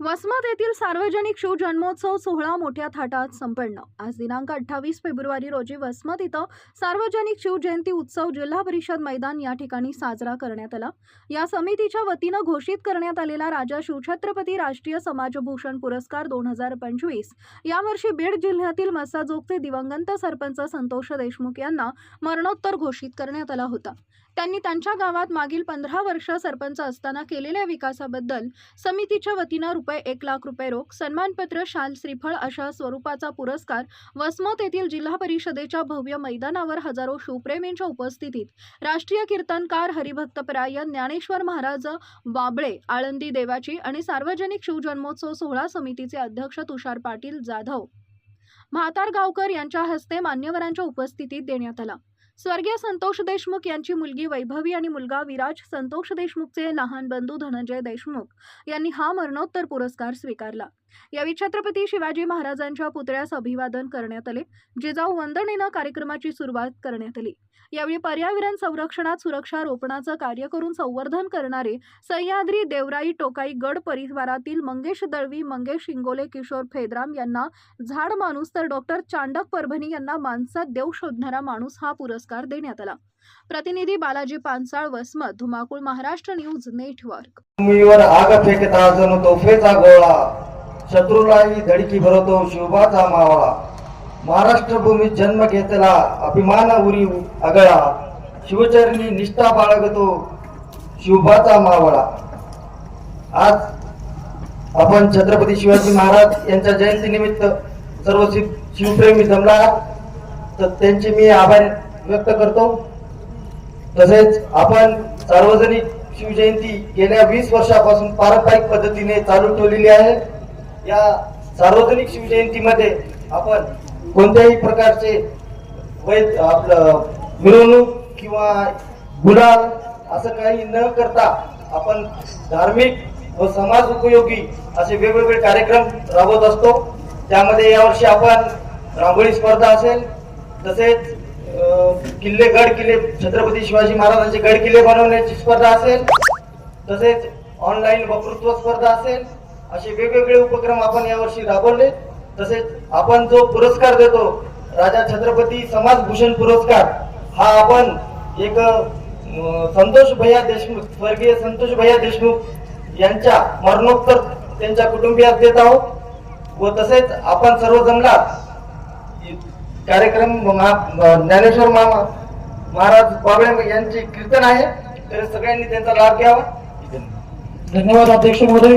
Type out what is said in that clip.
वसमत येथील सार्वजनिक शिव जन्मोत्सव सोहळा मोठ्या थाटात संपन्न. आज दिनांक अठ्ठावीस फेब्रुवारी रोजी वसमत इथं सार्वजनिक शिव जयंती उत्सव जिल्हा परिषद मैदान या ठिकाणी साजरा करण्यात आला. या समितीच्या वतीनं घोषित करण्यात आलेला राजा शिवछत्रपती राष्ट्रीय समाजभूषण पुरस्कार दोन हजार पंचवीस. यावर्षी बीड जिल्ह्यातील मसाजोगचे दिवंगत सरपंच संतोष देशमुख यांना मरणोत्तर घोषित करण्यात आला होता. त्यांनी त्यांच्या गावात मागील पंधरा वर्ष सरपंच असताना केलेल्या विकासाबद्दल समितीच्या वतीनं रुपये एक लाख रुपये रोख सन्मानपत्र शाल श्रीफळ अशा स्वरूपाचा पुरस्कार वसमत येथील जिल्हा परिषदेच्या भव्य मैदानावर हजारो शिवप्रेमींच्या उपस्थितीत. राष्ट्रीय कीर्तनकार हरिभक्तपरायण ज्ञानेश्वर महाराज बाबळे आळंदी देवाची आणि सार्वजनिक शिवजन्मोत्सव सोहळा समितीचे अध्यक्ष तुषार पाटील जाधव. म्हातार गावकर यांच्या हस्ते मान्यवरांच्या उपस्थितीत देण्यात आला. स्वर्गीय संतोष देशमुख यांची मुलगी वैभवी आणि मुलगा विराज संतोष देशमुखचे लहान बंधू धनंजय देशमुख यांनी हा मरणोत्तर पुरस्कार स्वीकारला. यावेळी छत्रपती शिवाजी महाराजांच्या पुतळ्यास अभिवादन करण्यात आले जिजाऊ वंदनेनं कार्यक्रमाची सुरुवात करण्यात आली. यावेळी पर्यावरण संरक्षणात सुरक्षा रोपणाचं कार्य करून संवर्धन करणारे सह्याद्री देवराई टोकाई गड परिवारातील मंगेश दळवी मंगेश इंगोले किशोर फेदराम यांना झाड माणूस तर डॉक्टर चांडक परभणी यांना माणसात देव शोधणारा माणूस हा पुरस्कार देण्यात आला. प्रतिनिधी बालाजी पानसाळ वसमत धुमाकूळ महाराष्ट्र न्यूज नेटवर्क. आग फेकता तोफेचा गोळा. शत्रूलाही धडकी भरवतो शिवबाचा मावळा. महाराष्ट्र भूमीत जन्म घेतला अभिमान उरी आगळा. शिवचरणी निष्ठा बाळगतो शिवबाचा मावळा. आज आपण छत्रपती शिवाजी महाराज यांच्या जयंतीनिमित्त सर्व शिव शिवप्रेमी जमला आहात. तर त्यांचे मी आभार व्यक्त करतो. तसेच आपण सार्वजनिक शिवजयंती गेल्या वीस वर्षापासून पारंपरिक पद्धतीने चालू ठेवलेली आहे. या सार्वजनिक शिवजयंतीमध्ये आपण कोणत्याही प्रकारचे वैध आपलं मिरवणूक किंवा गुलाल असं काही न करता आपण धार्मिक व समाज उपयोगी असे वेगवेगळे कार्यक्रम राबवत असतो. त्यामध्ये यावर्षी आपण रांगोळी स्पर्धा असेल तसेच किल्ले गड किल्ले छत्रपती शिवाजी महाराजांचे गड किल्ले बनवण्याची स्पर्धा असेल तसेच ऑनलाईन वक्तृत्व स्पर्धा असेल असे वेगवेगळे उपक्रम आपण यावर्षी राबवले. तसेच आपण जो पुरस्कार देतो राजा छत्रपती समाज भूषण पुरस्कार हा आपण एक संतोष भैया देशमुख स्वर्गीय संतोष भैया देशमुख यांच्या मरणोत्तर त्यांच्या कुटुंबियास देत आहोत. व तसेच आपण सर्व जमलात कार्यक्रम महा- ज्ञानेश्वर मामा महाराज बाबळे यांचे कीर्तन आहे. तर सगळ्यांनी त्यांचा लाभ घ्यावा. धन्यवाद अध्यक्ष महोदय.